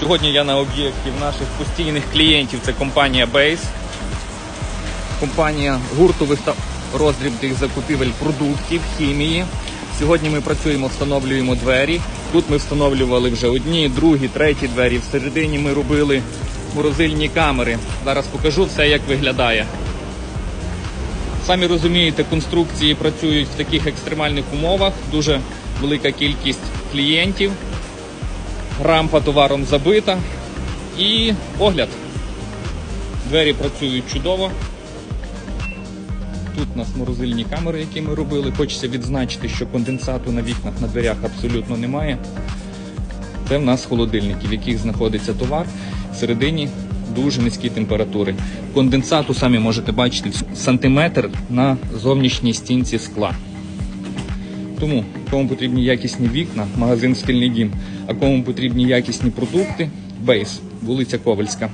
Сьогодні я на об'єкті наших постійних клієнтів. Це компанія Base, компанія гуртових та роздрібних закупівель продуктів, хімії. Сьогодні ми працюємо, встановлюємо двері. Тут ми встановлювали вже одні, другі, треті двері. Всередині ми робили морозильні камери. Зараз покажу все, як виглядає. Самі розумієте, конструкції працюють в таких екстремальних умовах. Дуже велика кількість клієнтів. Рампа товаром забита. І огляд. Двері працюють чудово. Тут у нас морозильні камери, які ми робили. Хочеться відзначити, що конденсату на вікнах на дверях абсолютно немає. Це в нас холодильники, в яких знаходиться товар. Всередині дуже низькі температури. Конденсату самі можете бачити сантиметр на зовнішній стінці скла. Тому кому потрібні якісні вікна, магазин Стильний дім, а кому потрібні якісні продукти, бейс, вулиця Ковальська.